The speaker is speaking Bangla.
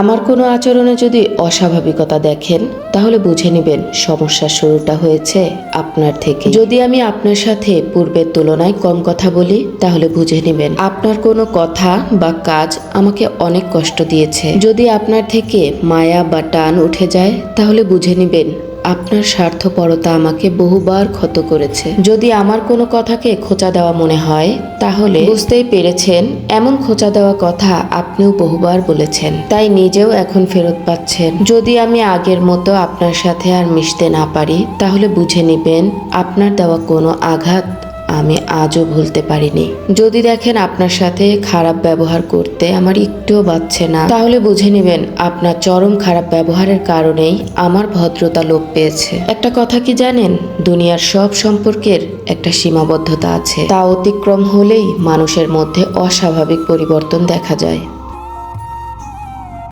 আমার কোনো আচরণে যদি অস্বাভাবিকতা দেখেন, তাহলে বুঝে নেবেন সমস্যার শুরুটা হয়েছে আপনার থেকে। যদি আমি আপনার সাথে পূর্বের তুলনায় কম কথা বলি, তাহলে বুঝে নেবেন আপনার কোনো কথা বা কাজ আমাকে অনেক কষ্ট দিয়েছে। যদি আপনার থেকে মায়া বা টান উঠে যায়, তাহলে বুঝে নেবেন আপনার স্বার্থপরতা আমাকে বহুবার ক্ষত করেছে। যদি আমার কোনো কথাকে খোঁচা দেওয়া মনে হয়, তাহলে বুঝতেই পেরেছেন, এমন খোঁচা দেওয়া কথা আপনিও বহুবার বলেছেন। তাই নিজেও এখন ফেরত পাচ্ছেন। যদি আমি আগের মতো আপনার সাথে আর মিশতে না পারি, তাহলে বুঝে নেবেন, আপনার দেওয়া কোনো আঘাত আমি আজও ভুলতে পারিনি। যদি দেখেন আপনার সাথে খারাপ ব্যবহার করতে আমার একটুও বাচ্ছে না, তাহলে বুঝে নেবেন আপনার চরম খারাপ ব্যবহারের কারণেই আমার ভদ্রতা লোপ পেয়েছে। একটা কথা কি জানেন? দুনিয়ার সব সম্পর্কের একটা সীমাবদ্ধতা আছে। তা অতিক্রম হলেই মানুষের মধ্যে অস্বাভাবিক পরিবর্তন দেখা যায়।